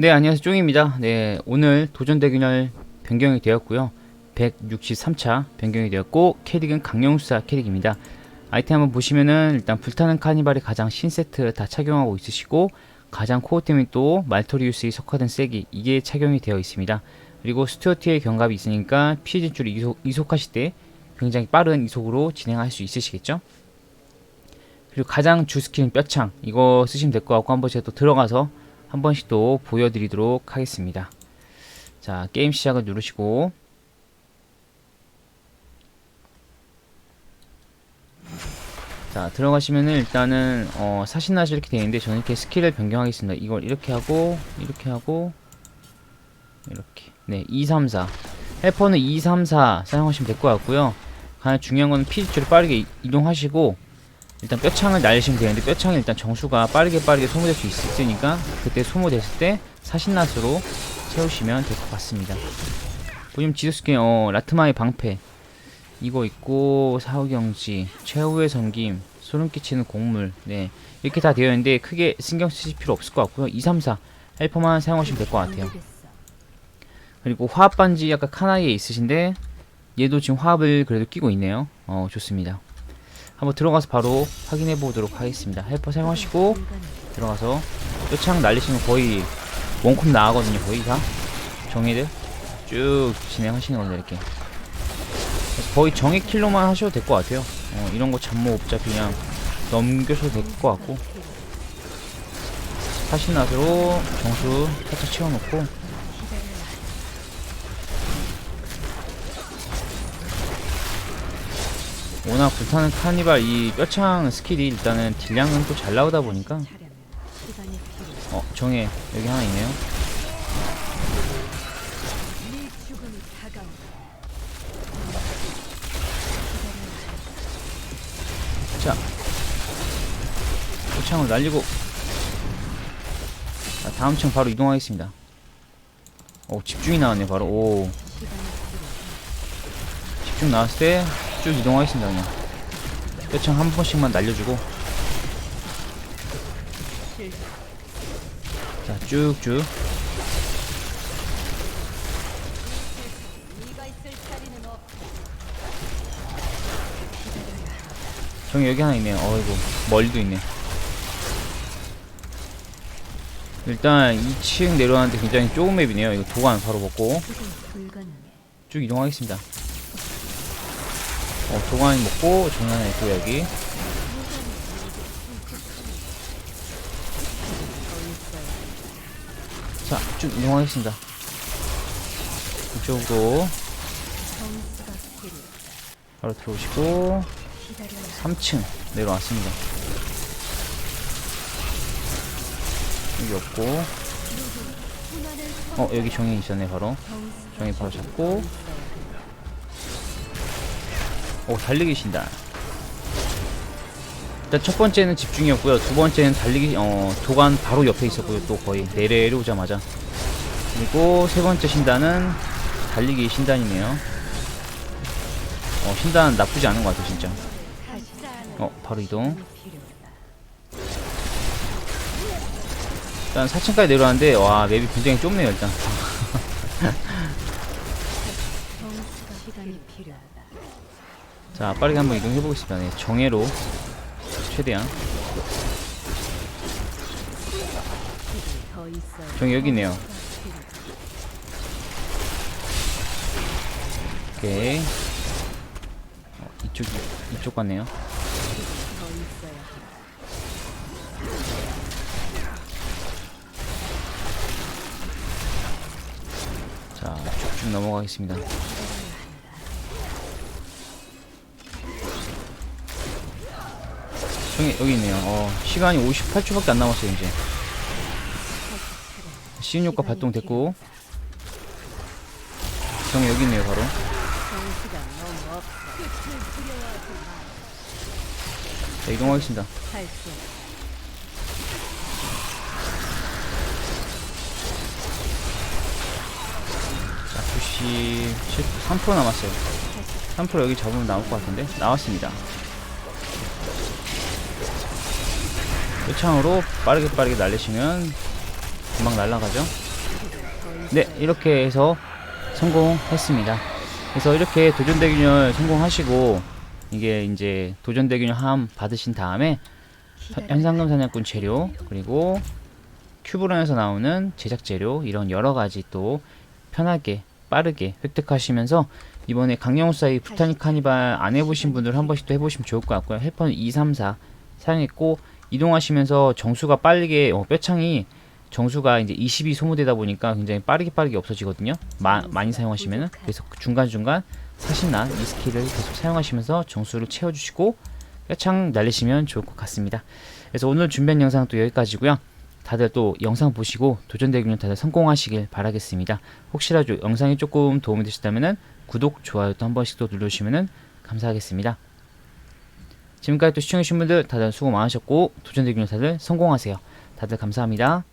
네, 안녕하세요. 쫑입니다. 네, 오늘 도전 대균열 변경이 되었고요. 163차 변경이 되었고, 캐릭은 강령수사 캐릭입니다. 아이템 한번 보시면은 일단 불타는 카니발이 가장 신세트 다 착용하고 있으시고, 가장 코어템이 또 말토리우스의 석화된 세기, 이게 착용이 되어 있습니다. 그리고 스튜어트의 경갑이 있으니까 피해 진출을 이속, 이속하실 때 굉장히 빠른 이속으로 진행할 수 있으시겠죠? 그리고 가장 주 스킬은 뼈창, 이거 쓰시면 될 것 같고, 한번 제가 또 들어가서 한 번씩 또 보여드리도록 하겠습니다. 자, 게임 시작을 누르시고 자, 들어가시면은 일단은 어, 사신나시 이렇게 되어 있는데 저는 이렇게 스킬을 변경하겠습니다. 이걸 이렇게 하고 이렇게 하고 이렇게 네, 2, 3, 4 헬퍼는 2, 3, 4 사용하시면 될 것 같고요. 가장 중요한 건 피지줄을 빠르게 이- 이동하시고 일단 뼈창을 날리시면 되는데 뼈창이 일단 정수가 빠르게 빠르게 소모될 수 있, 있으니까 그때 소모됐을 때 사신낫으로 채우시면 될 것 같습니다. 보시면 지도스킨 어 라트마의 방패. 이거 있고 사후경지 최후의 섬김 소름 끼치는 곡물. 네 이렇게 다 되어 있는데 크게 신경 쓰실 필요 없을 것 같고요. 2, 3, 4 헬퍼만 사용하시면 될 것 같아요. 그리고 화합 반지 약간 카나이에 있으신데 얘도 지금 화합을 그래도 끼고 있네요. 어 좋습니다 한번 들어가서 바로 확인해 보도록 하겠습니다. 헬퍼 사용하시고 들어가서 뼈창 날리시면 거의 원콤 나가거든요. 거의 다 정의들 쭉 진행하시는 겁니다. 이렇게 거의 정의 킬로만 하셔도 될 것 같아요. 어, 이런 거 잡모 어차피 그냥 넘겨셔도 될 것 같고 사신낫으로 정수 살짝 채워놓고 워낙 불타는 카니발 이 뼈창 스킬이 일단은 딜량은 또 잘 나오다 보니까. 어 정해. 여기 하나 있네요. 자. 뼈창을 날리고. 자 다음 층 바로 이동하겠습니다. 오 집중이 나왔네 바로. 오. 집중 나왔을 때 쭉 이동하겠습니다 그냥. 뼈창 한 번씩만 날려주고. 자 쭉쭉. 정이 여기 하나 있네요. 어이구 멀리도 있네. 일단 2층 내려가는데 굉장히 좁은 맵이네요. 이거 도관 바로 먹고. 쭉 이동하겠습니다 어, 도가니 먹고 하나 있고 여기. 자, 쭉 이동하겠습니다. 이쪽으로 바로 들어오시고 3층 내려왔습니다. 여기 없고. 어 여기 정이 있었네 바로. 정이 바로 잡고 오 달리기 신다. 일단 첫 번째는 집중이었고요. 두 번째는 달리기 어 도관 바로 옆에 있었고요. 또 거의 내려오자마자. 그리고 세 번째 신단은 달리기 신단이네요. 어 신단 나쁘지 않은 것 같아요 진짜. 어 바로 이동. 일단 4층까지 내려왔는데 와 맵이 굉장히 좁네요 일단 자 빠르게 한번 이동해 보겠습니다. 네, 정예로 최대한. 정예 여기 있네요. 오케이. 어, 이쪽 이쪽 같네요. 자 쭉쭉 넘어가겠습니다 저기 여기 있네요. 어, 시간이 58초밖에 안 남았어요 이제. 시인 효과 발동됐고. 정이 여기 있네요 바로. 자 이동하겠습니다. 자 97, 3% 남았어요. 3% 여기 잡으면 나올 것 같은데 나왔습니다. 표창으로 빠르게 빠르게 날리시면 금방 날아가죠 네, 이렇게 해서 성공했습니다. 그래서 이렇게 도전 대균열 성공하시고 이게 이제 도전 대균열 함 받으신 다음에 현상금 사냥꾼 재료 그리고 큐브론에서 나오는 제작 재료 이런 여러 가지 또 편하게 빠르게 획득하시면서 이번에 강영호 사이 부타닉 카니발 안 해보신 분들 한 번씩 또 해보시면 좋을 것 같고요. 헬퍼는 2, 3, 4 사용했고 이동하시면서 정수가 빠르게 어, 뼈창이 정수가 이제 20이 소모되다 보니까 굉장히 빠르게 빠르게 없어지거든요. 마, 많이 사용하시면은 그래서 그 중간중간 사신나 이 스킬을 계속 사용하시면서 정수를 채워주시고 뼈창 날리시면 좋을 것 같습니다. 그래서 오늘 준비한 영상 또 여기까지고요. 다들 또 영상 보시고 도전 대균 다들 성공하시길 바라겠습니다. 혹시라도 영상이 조금 도움이 되셨다면은 구독, 좋아요 또 한 번씩 또 눌러주시면은 감사하겠습니다. 지금까지 또 시청해주신 분들 다들 수고 많으셨고 도전 대균 다들 성공하세요. 다들 감사합니다.